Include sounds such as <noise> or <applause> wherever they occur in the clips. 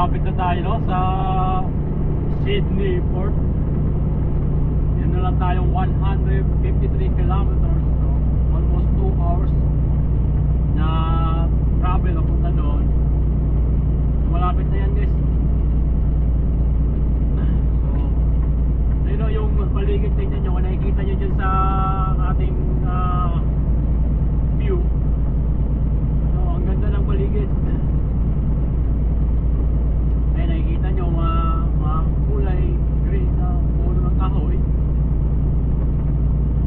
malapit na tayo no, sa Sydney Port. Yan na lang tayong 153 kilometers. So, almost 2 hours na travel na punta doon. Malapit na yan guys. So, ayun o, yung paligid tingnan nyo, nakikita nyo dyan sa ating ah, view. So, ang ganda ng paligid. Ay, nakikita nyo, mga, mga kulay green na puno ng kahoy.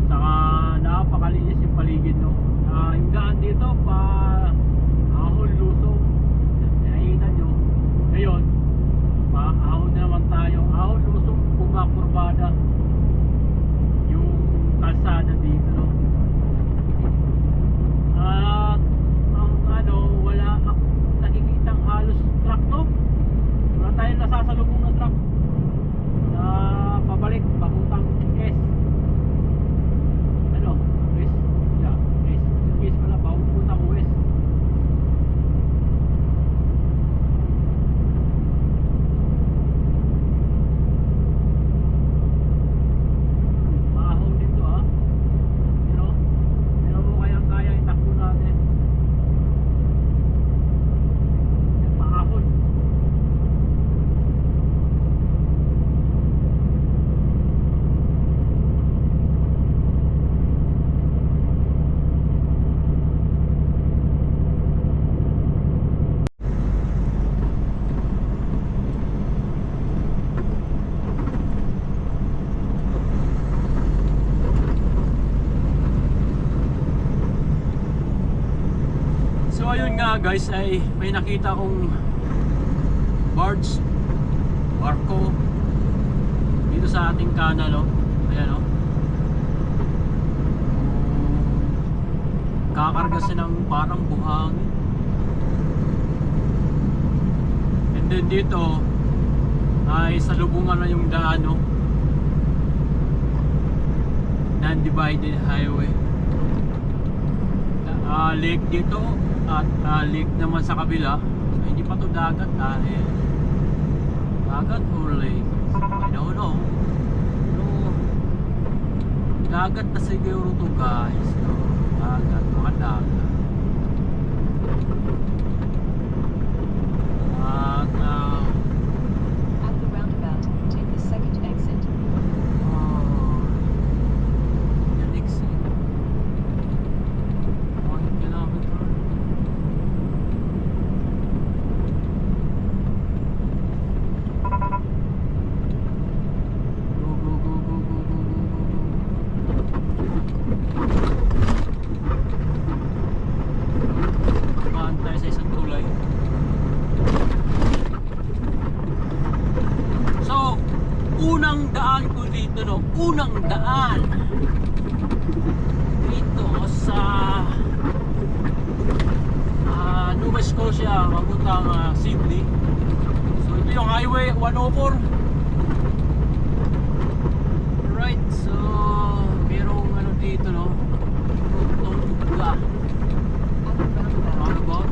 Saka napakalinis yung paligid, no? Ah, yung daan dito, pa ahon lusong. Nakikita nyo. Ngayon, pa ahon na naman tayo. Ahon lusong, kumakurbada. Yung kalsada dito, no? At ang ano, wala akong nakikitang halos truck, no? Wala tayong nasasalubong na truck na pabalik, papuntang S. Ano? West? Yeah, West. West pala, papuntang West. Maahon dito ah. Pero, pero mo kayang kaya itakbo natin. Yan, Maahon. So ayun nga guys ay may nakita kong barge barko dito sa ating kanal no. Ayan oh. Kakarga siya ng parang buhangin. And then dito ay salubungan na yung daan no. Non-divided highway uh, lake dito at ah, lake naman sa kabila. So, hindi pa to dagat dahil dagat or lake? I don't know. Pero dagat na siguro to guys. No? dagat mga dagat. At ah, At the roundabout, take the second exit. ah, yan exit one kilometer Go, go, go, go, go, go, go, go. Maan tayo sa isang tulay. So, unang daan ko dito, no? Unang daan. Dito sa ah, Nova Scotia, papuntang ah, Sydney. So, ito yung highway 104. Right, so merong ano dito no. Rutong Uga. Roundabout,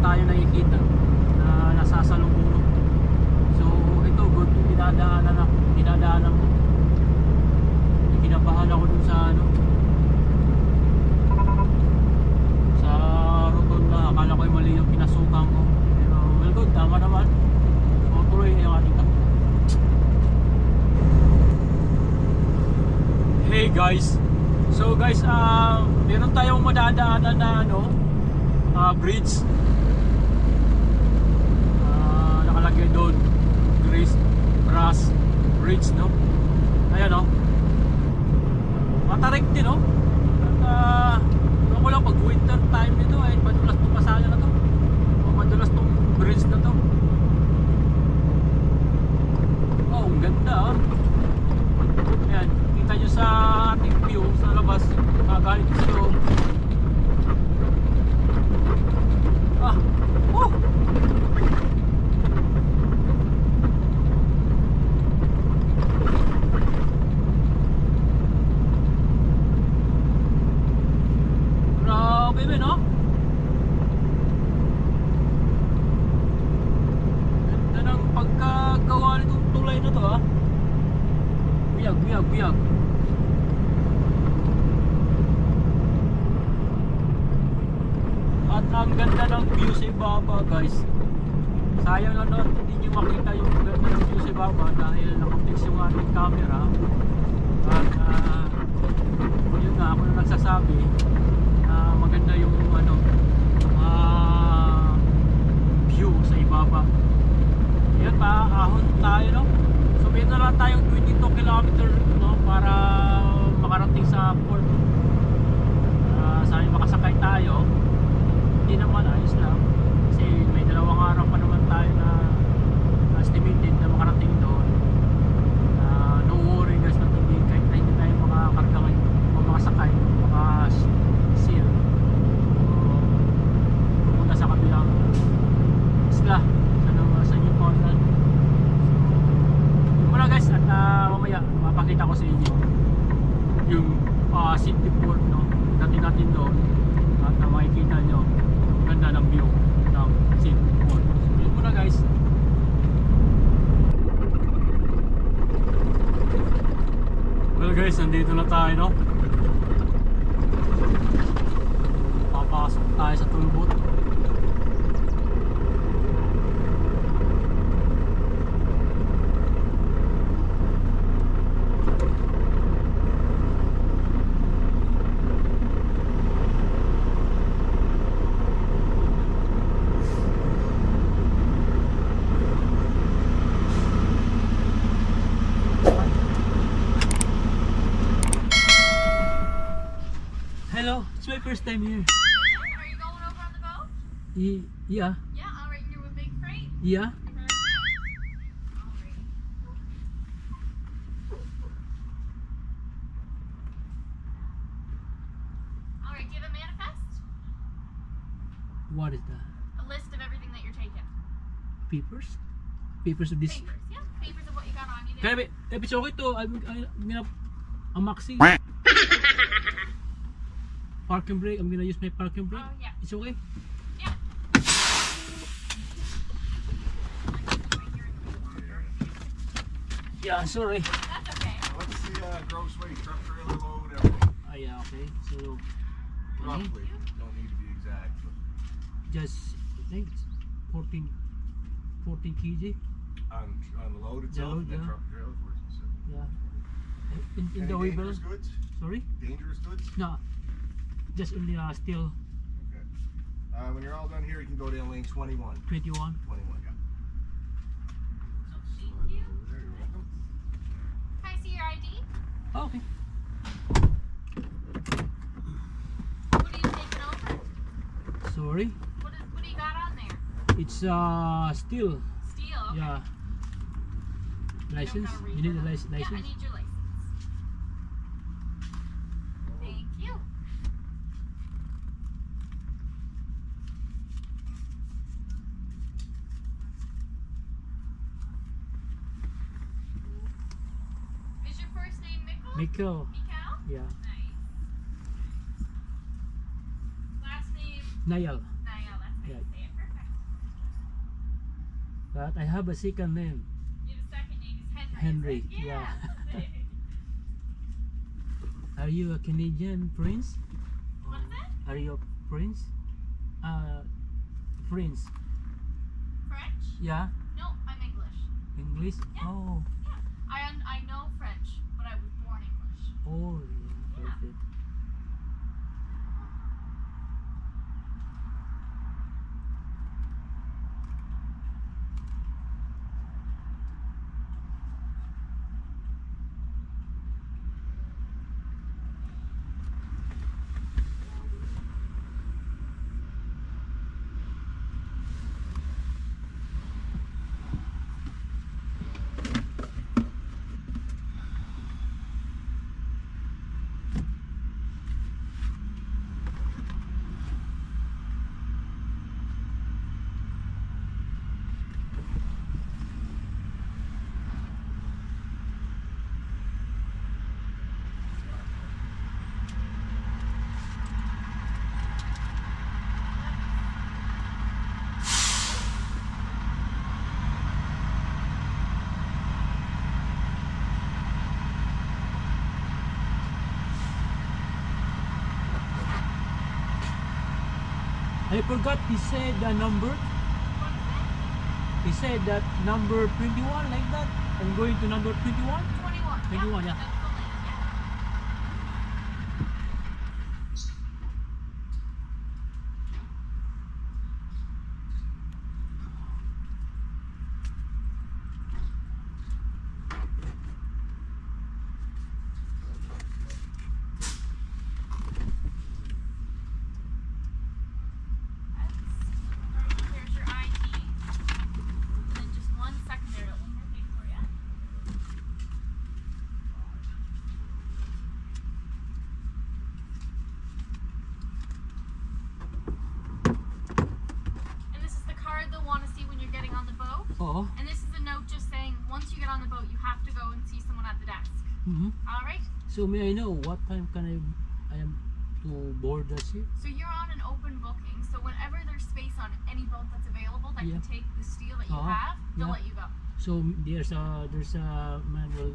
tayo nakikita na nasasalubong. So ito good dinadaanan ako, dinadaanan ko. Kinabahan ako dun sa ano sa rotonda. Akala ko yung mali yung pinasukan ko. Pero well good, tama naman. So tuloy yung ating takbo. Hey guys. So guys, ah meron tayong madadaanan na ano, ah, bridge. Bridge, no? Ayan, no? Matarik din, no? At ah, uh, ko lang pag winter time nito ay madulas tong pasaya na to. O madulas tong bridge na to. Oh, ang ganda, ah. Ayan, kita nyo sa ating view sa labas, kagalit sa loob. Ah, oh! Grabe ba, no? Ganda ng pagkagawa nitong tulay na to, ah. Buyag, buyag, buyag. At ang ganda ng view sa ibaba, guys. Sayang na nun, hindi nyo makita yung ganda ng view sa ibaba dahil nakapix yung ating camera. At ah, yun nga, ako na nagsasabi na maganda yung ano, ah, view sa ibaba. Yan pa, ahon tayo no. So na lang tayong 22 kilometer no para makarating sa port. Ah, sana makasakay tayo. Hindi naman ayos lang. Kasi may dalawang araw pa naman tayo na estimated na makarating doon. Ah, no worry guys na hindi kahit na hindi tayo makakarga ngayon o makasakay, mga seal. So, pumunta sa kabilang isla sa, sa Newfoundland. So, yun muna guys at ah, mamaya mapakita ko sa inyo yung uh, city port no dating natin doon at uh, makikita nyo ang ganda ng view ng city port. So yun muna guys. Well guys, nandito na tayo no. Papasok tayo sa tulbot. Hello, it's my first time here. Are you going over on the boat? Y- yeah, Yeah, alright, you're with Big Freight. yeah. Alright. Alright, do you have a manifest? What is that? A list of everything that you're taking. Papers? Papers of this. Papers, yeah. Papers of what you got on you. Kaya, there. if it's okay to, I'm, I'm gonna, a maxi. Parking brake, I'm gonna use my parking brake. Oh, yeah. It's okay? Yeah. Yeah, sorry. That's okay. What's the uh, gross weight, truck trailer load, everything? Ah, yeah, okay. So, Roughly, don't need to be exact. But just, I think it's 14, 14 kg. on, on the load itself, load, and the yeah. truck trailer, of course. So. Yeah. In, in Any the wheel. dangerous goods? Sorry? Dangerous goods? No. Just only uh, still Okay. Uh, when you're all done here, you can go down lane 21. 21. 21, yeah. Thank you. There, you're welcome. Can I see your ID? Oh, okay. What are you taking over? Sorry. What, is, what do you got on there? It's uh still, Steel. Okay. yeah. License? gotta You need a that. lic- Yeah, I need your license. Thank you. Is your first Mikkel. Mikkel? Yeah. Nice. Last name Niall. Niall, that's how Yeah. say it. Perfect. But I have a second name. Your second name is Henry. Henry, is it? yeah. <laughs> Are you a Canadian prince? What's that? Are you a prince? Uh, prince. French? Yeah, No, I'm English. English. Yeah. Oh, Yeah. I I know French, Holy I forgot he said the number. He said that number 21 like that. I'm going to number 21. 21. 21, yeah. That's the lane, yeah. That's- Here's your ID. And then just one secondary one more thing for you. And this is the card they'll want to see when you're getting on the boat. Oh. And this is a note just saying once you get on the boat, you have to go and see someone at the desk. hmm All right? So may I know what time can I I am to board the ship? So you're on an open booking. So whenever there's space on any boat that's available that Yeah. can take the steel that you Uh-huh. have, they'll Yeah. let you go. So there's a there's a manual.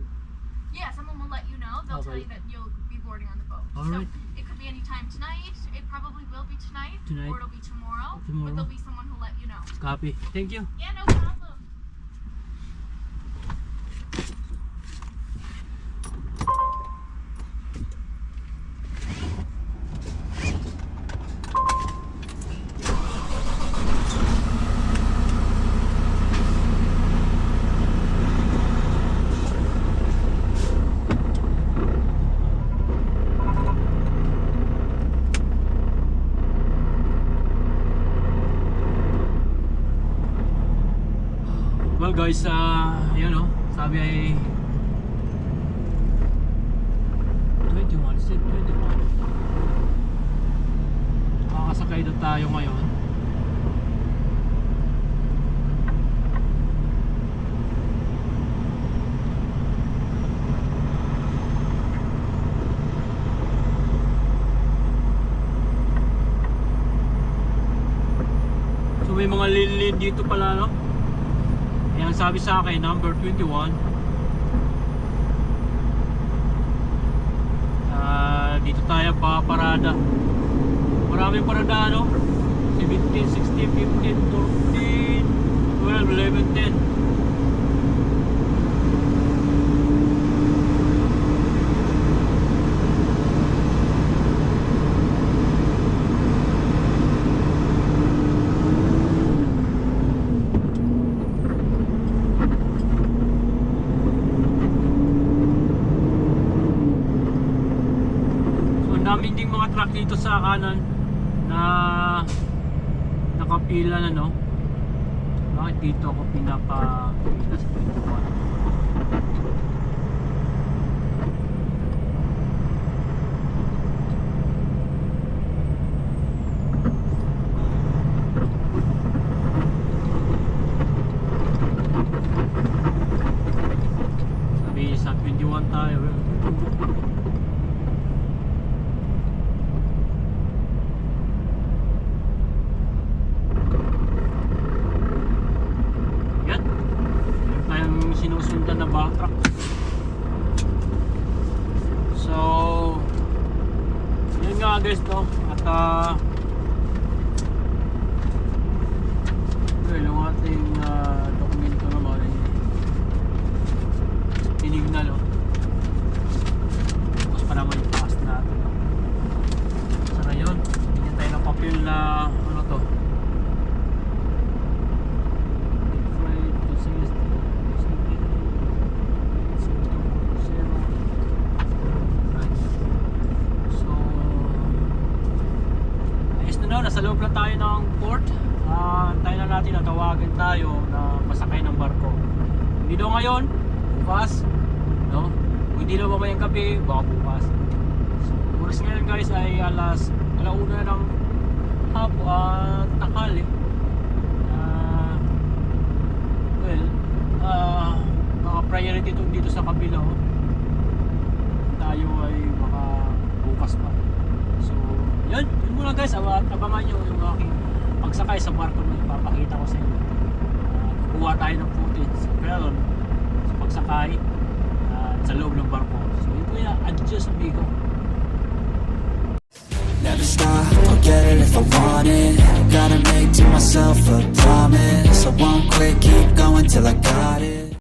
Yeah, someone will let you know. They'll tell you that you'll be boarding on the boat. All so right. it could be any time tonight. It probably will be tonight. Tonight. Or it'll be tomorrow. Tomorrow. But there'll be someone who'll let you know. Copy. Thank you. Yeah, no problem. Guys, ah, yun know, sabi ay 21, said 21. Makakasakay na tayo ngayon. So may mga lilid dito pala no? Sabi sa akin, number 21. Ah, dito tayo pa parada. Maraming parada no? 17, 16, 15, 14, 12, 11, 10. So, ang daming ding mga truck dito sa kanan na nakapila na no. Bakit dito ako pinapapila sa 21? Sabi sa 21 tayo. Yan. Ng back truck. So, yun nga guys no. At ah, well, yung ating ah, dokumento naman ay tinignan no. Tapos pa naman yung pass natin. No? So ngayon, hindi tayo ng papel na ano to. Freight, business, So, ayos na no, nasa loob na tayo ng port. Ah, tayo na natin na tawagan tayo na masakay ng barko. Hindi daw ngayon, bukas, no? Kung hindi daw mamayang gabi, baka bukas. So, oras ngayon guys ay alas alauna ng hapo, ah, takali. Ah, well, ah, mga priority itong dito sa kabila, oh. Tayo ay baka bukas pa. So, yun, yun muna guys, Aba- abangan nyo yung aking pagsakay sa barko na ipapakita ko sa inyo. Ah, kukuha tayo ng footage Pelon, sa pagsakay, at sa loob ng barko. So, yun po yan, adios amigo. Never stop, I'll get it if I want it Gotta make to myself a promise I won't quit, keep going till I got it